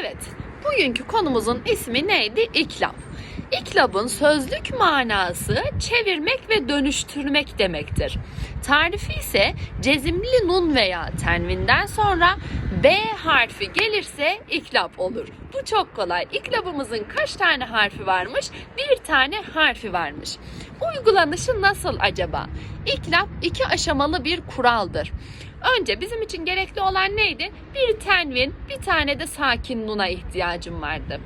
Evet, bugünkü konumuzun ismi neydi? İklab. İklabın sözlük manası çevirmek ve dönüştürmek demektir. Tarifi ise cezimli nun veya tenvinden sonra B harfi gelirse iklab olur. Bu çok kolay. İklabımızın kaç tane harfi varmış? Bir tane harfi varmış. Uygulanışı nasıl acaba? İklab iki aşamalı bir kuraldır. Önce bizim için gerekli olan neydi? Bir tenvin, bir tane de sakin nuna ihtiyacım vardı.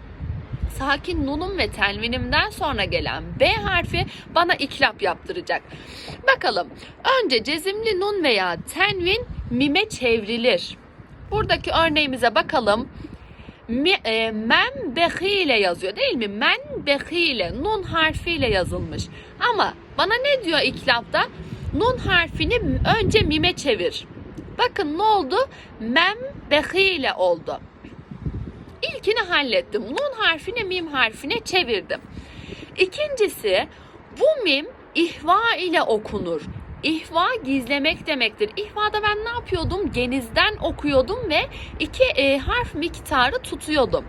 Sakin nunum ve tenvinimden sonra gelen B harfi bana iklap yaptıracak. Bakalım. Önce cezimli nun veya tenvin mime çevrilir. Buradaki örneğimize bakalım. Mi, e, men behile yazıyor değil mi? Men behile nun harfiyle yazılmış. Ama bana ne diyor iklapta? Nun harfini önce mime çevir. Bakın ne oldu? Mem behile oldu. İlkini hallettim. Nun harfini mim harfine çevirdim. İkincisi bu mim ihva ile okunur. İhva gizlemek demektir. İhvada ben ne yapıyordum? Genizden okuyordum ve iki e, harf miktarı tutuyordum.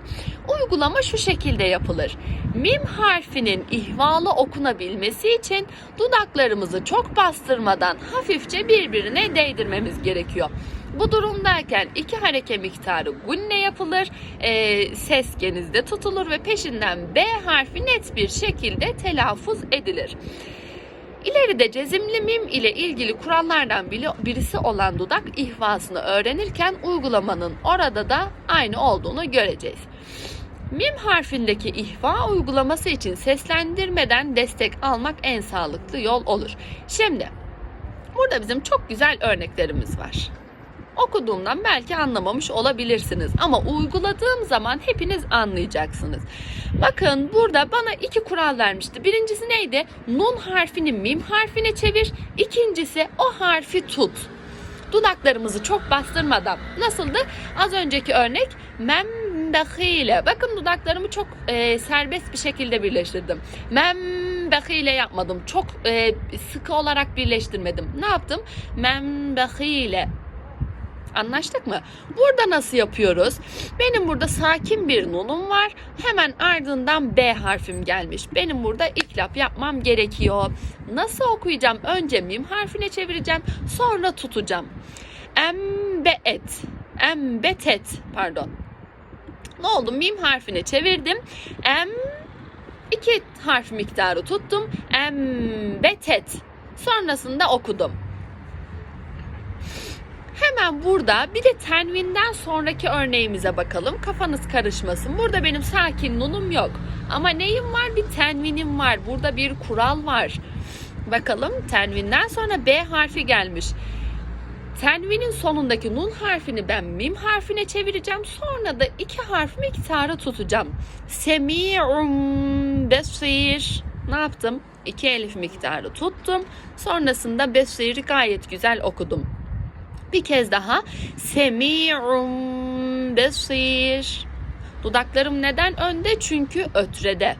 Uygulama şu şekilde yapılır. Mim harfinin ihvalı okunabilmesi için dudaklarımızı çok bastırmadan hafifçe birbirine değdirmemiz gerekiyor. Bu durumdayken iki hareke miktarı gunne yapılır, e, ses genizde tutulur ve peşinden B harfi net bir şekilde telaffuz edilir. İleride cezimli mim ile ilgili kurallardan birisi olan dudak ihvasını öğrenirken uygulamanın orada da aynı olduğunu göreceğiz. Mim harfindeki ihva uygulaması için seslendirmeden destek almak en sağlıklı yol olur. Şimdi burada bizim çok güzel örneklerimiz var okuduğumdan belki anlamamış olabilirsiniz ama uyguladığım zaman hepiniz anlayacaksınız. Bakın burada bana iki kural vermişti. Birincisi neydi? Nun harfini mim harfine çevir. İkincisi o harfi tut. Dudaklarımızı çok bastırmadan. Nasıldı? Az önceki örnek membehile. Bakın dudaklarımı çok e, serbest bir şekilde birleştirdim. Membehile yapmadım. Çok e, sıkı olarak birleştirmedim. Ne yaptım? Membehile. Anlaştık mı? Burada nasıl yapıyoruz? Benim burada sakin bir nunum var. Hemen ardından B harfim gelmiş. Benim burada iklap yapmam gerekiyor. Nasıl okuyacağım? Önce mim harfine çevireceğim. Sonra tutacağım. Embeet. Embetet. Pardon. Ne oldu? Mim harfine çevirdim. Em iki harf miktarı tuttum. Embetet. Sonrasında okudum. Hemen burada bir de tenvinden sonraki örneğimize bakalım. Kafanız karışmasın. Burada benim sakin nunum yok. Ama neyim var? Bir tenvinim var. Burada bir kural var. Bakalım tenvinden sonra B harfi gelmiş. Tenvinin sonundaki nun harfini ben mim harfine çevireceğim. Sonra da iki harf miktarı tutacağım. Semi'un besir. Ne yaptım? İki elif miktarı tuttum. Sonrasında besiri gayet güzel okudum. Bir kez daha. Semi'un besir. Dudaklarım neden önde? Çünkü ötrede.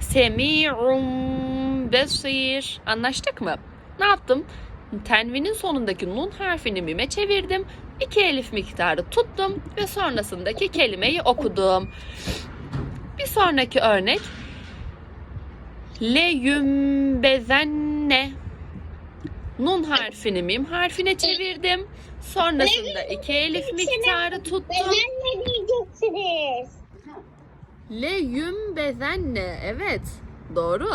Semi'un besir. Anlaştık mı? Ne yaptım? Tenvinin sonundaki nun harfini mime çevirdim. İki elif miktarı tuttum ve sonrasındaki kelimeyi okudum. Bir sonraki örnek. Le yümbezenne Nun harfini mim harfine çevirdim. Sonrasında iki elif miktarı tuttum. Bezenle diyeceksiniz. Le yüm bezenle. Evet. Doğru.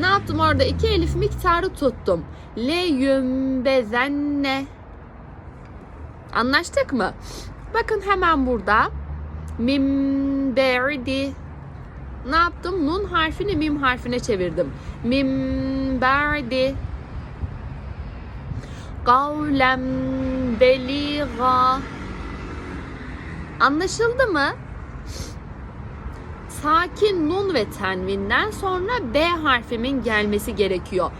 Ne yaptım orada? İki elif miktarı tuttum. Le yüm bezenle. Anlaştık mı? Bakın hemen burada. Mim berdi. Ne yaptım? Nun harfini mim harfine çevirdim. Mim berdi. Kavlem beliga. Anlaşıldı mı? Sakin nun ve tenvinden sonra B harfimin gelmesi gerekiyor.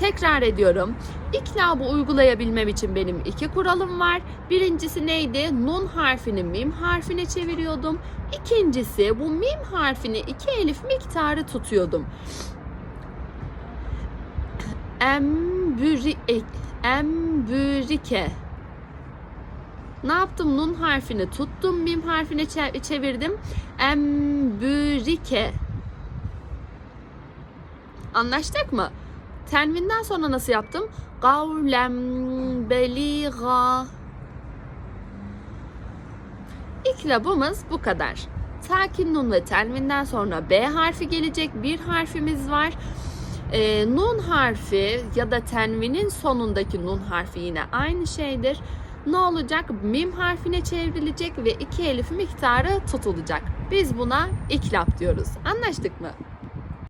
Tekrar ediyorum. İklabı uygulayabilmem için benim iki kuralım var. Birincisi neydi? Nun harfini mim harfine çeviriyordum. İkincisi bu mim harfini iki elif miktarı tutuyordum. Embüri, embürike. Ne yaptım? Nun harfini tuttum. Mim harfine çe- çevirdim. Embürike. Anlaştık mı? Tenvinden sonra nasıl yaptım? Kavlem beliga. İklabımız bu kadar. Sakin nun ve tenvinden sonra B harfi gelecek. Bir harfimiz var. Ee, nun harfi ya da tenvinin sonundaki nun harfi yine aynı şeydir. Ne olacak? Mim harfine çevrilecek ve iki elif miktarı tutulacak. Biz buna iklap diyoruz. Anlaştık mı?